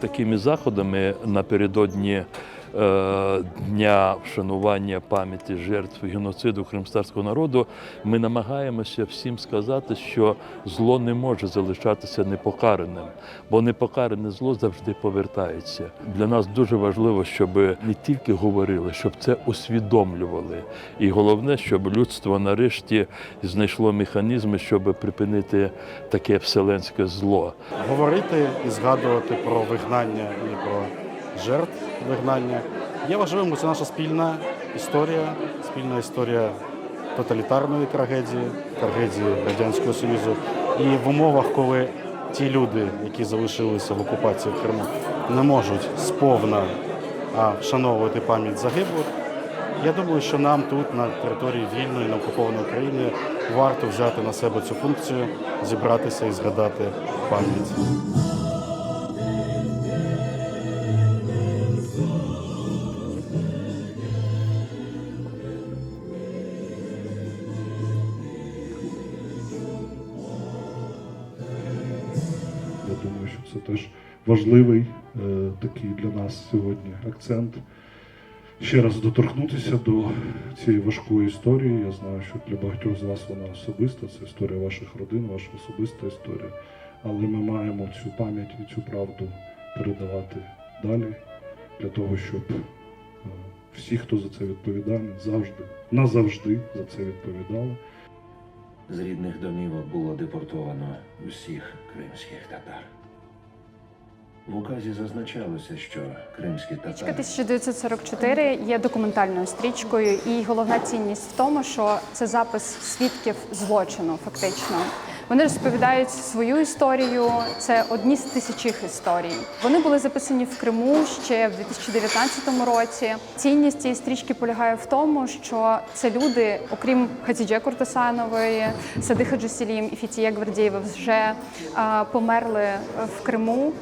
Такими заходами напередодні дня вшанування пам'яті жертв геноциду кримстарського народу ми намагаємося всім сказати, що зло не може залишатися непокараним, бо непокаране зло завжди повертається. Для нас дуже важливо, щоб не тільки говорили, щоб це усвідомлювали. І головне, щоб людство нарешті знайшло механізми, щоб припинити таке вселенське зло. говорити і згадувати про вигнання і про жертв вигнання є важливим, бо це наша спільна історія, спільна історія тоталітарної трагедії, трагедії Радянського Союзу. І в умовах, коли ті люди, які залишилися в окупації в Криму, не можуть сповна вшановувати пам'ять загиблих, я думаю, що нам тут, на території вільної, на окупованої України, варто взяти на себе цю функцію, зібратися і згадати пам'ять. Думаю, що це теж важливий е, такий для нас сьогодні акцент. Ще раз доторкнутися до цієї важкої історії. Я знаю, що для багатьох з вас вона особиста, це історія ваших родин, ваша особиста історія. Але ми маємо цю пам'ять і цю правду передавати далі для того, щоб е, всі, хто за це відповідальний, завжди, назавжди за це відповідали. З рідних домівок було депортовано усіх кримських татар. В указі зазначалося, що кримські татари 1944 є документальною стрічкою, і головна цінність в тому, що це запис свідків злочину, фактично. Вони розповідають свою історію. Це одні з тисячих історій. Вони були записані в Криму ще в 2019 році. Цінність цієї стрічки полягає в тому, що це люди, окрім Хатідже Куртасанової, Садиха Джусілім і Фітія Гвардієва, вже а, померли в Криму.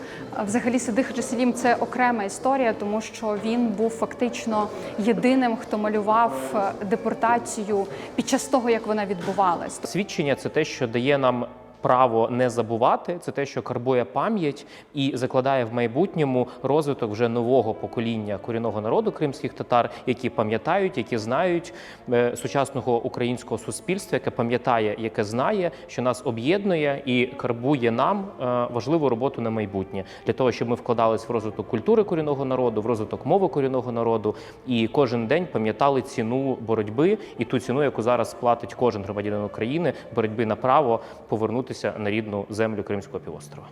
Взагалі, Садих Джасілім це окрема історія, тому що він був фактично єдиним, хто малював е, депортацію під час того, як вона відбувалась. Свідчення це те, що дає нам become право не забувати, це те, що карбує пам'ять і закладає в майбутньому розвиток вже нового покоління корінного народу кримських татар, які пам'ятають, які знають е, сучасного українського суспільства, яке пам'ятає, яке знає, що нас об'єднує і карбує нам е, важливу роботу на майбутнє. Для того, щоб ми вкладались в розвиток культури корінного народу, в розвиток мови корінного народу, і кожен день пам'ятали ціну боротьби і ту ціну, яку зараз платить кожен громадянин України боротьби на право повернутися на рідну землю Кримського півострова.